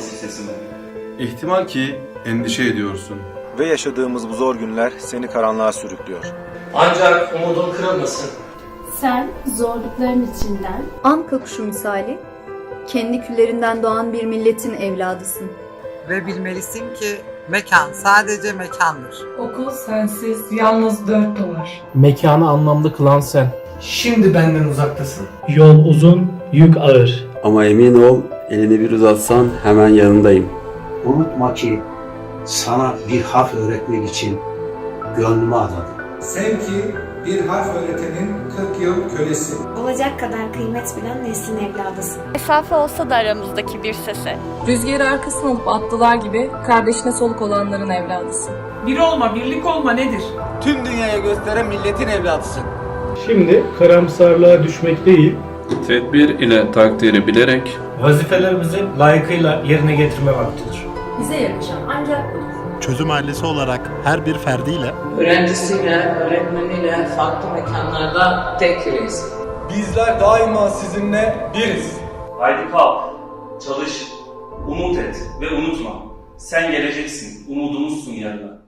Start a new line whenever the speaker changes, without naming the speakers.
sesime.
İhtimal ki endişe ediyorsun.
Ve yaşadığımız bu zor günler seni karanlığa sürüklüyor.
Ancak umudun kırılmasın.
Sen zorlukların içinden
Anka kuşu misali, kendi küllerinden doğan bir milletin evladısın.
Ve bilmelisin ki mekan sadece mekandır.
Okul sensiz yalnız dört duvar.
Mekanı anlamlı kılan sen.
Şimdi benden uzaktasın.
Yol uzun, yük ağır.
Ama emin ol elini bir uzatsan hemen yanındayım.
Unutma ki sana bir harf öğretmek için gönlümü adadım.
Sev ki bir harf öğretenin 40 yıl kölesi.
Olacak kadar kıymet bilen neslin evladısın.
Mesafe olsa da aramızdaki bir sese.
Rüzgarı arkasına alıp attılar gibi kardeşine soluk olanların evladısın.
Bir olma, birlik olma nedir?
Tüm dünyaya gösteren milletin evladısın.
Şimdi karamsarlığa düşmek değil,
Tedbir ile takdiri bilerek
vazifelerimizi layıkıyla yerine getirme vaktidir.
bize yakışan ancak budur.
Çözüm ailesi olarak her bir ferdiyle
Öğrencisiyle, öğretmeniyle farklı mekanlarda tek yüreğiz.
Bizler daima sizinle biriz.
Haydi kalk, çalış, umut et ve unutma. Sen geleceksin, umudumuzsun yarına.